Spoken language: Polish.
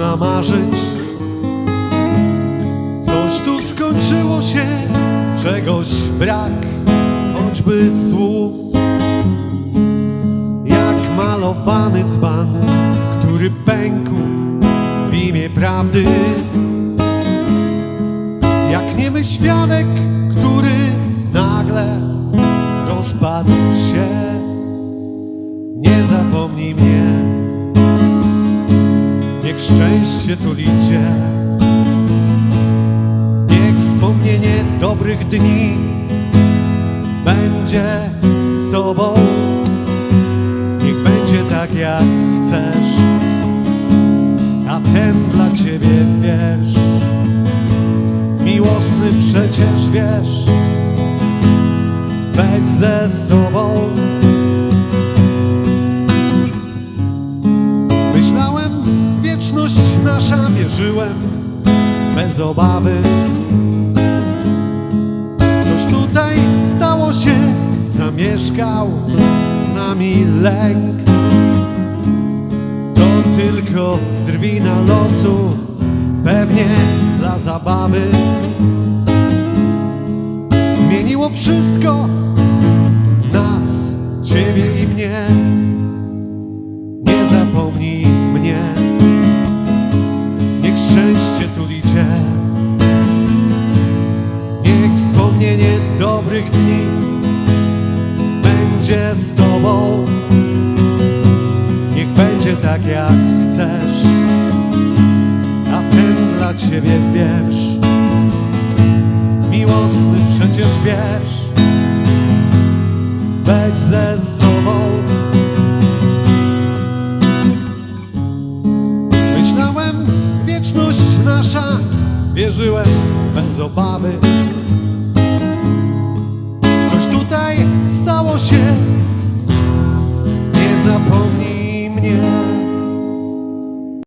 marzyć. Coś tu skończyło się, czegoś brak, choćby słów. Jak malowany dzban, który pękł w imię prawdy. Jak niemy świadek, który nagle rozpadł się. Niech szczęście tuli cię. Niech wspomnienie dobrych dni będzie z tobą. Niech będzie tak jak chcesz, a ten dla ciebie wiersz miłosny przecież wiesz, weź ze sobą. Nasza, wierzyłem bez obawy. Coś tutaj stało się, zamieszkał z nami lęk. To tylko drwina losu, pewnie dla zabawy. Zmieniło wszystko nas, ciebie i mnie. Będzie tak jak chcesz, a ten dla ciebie wiersz miłosny przecież wiesz, weź ze sobą. Myślałem, wieczność nasza, wierzyłem bez obawy. Coś tutaj stało się,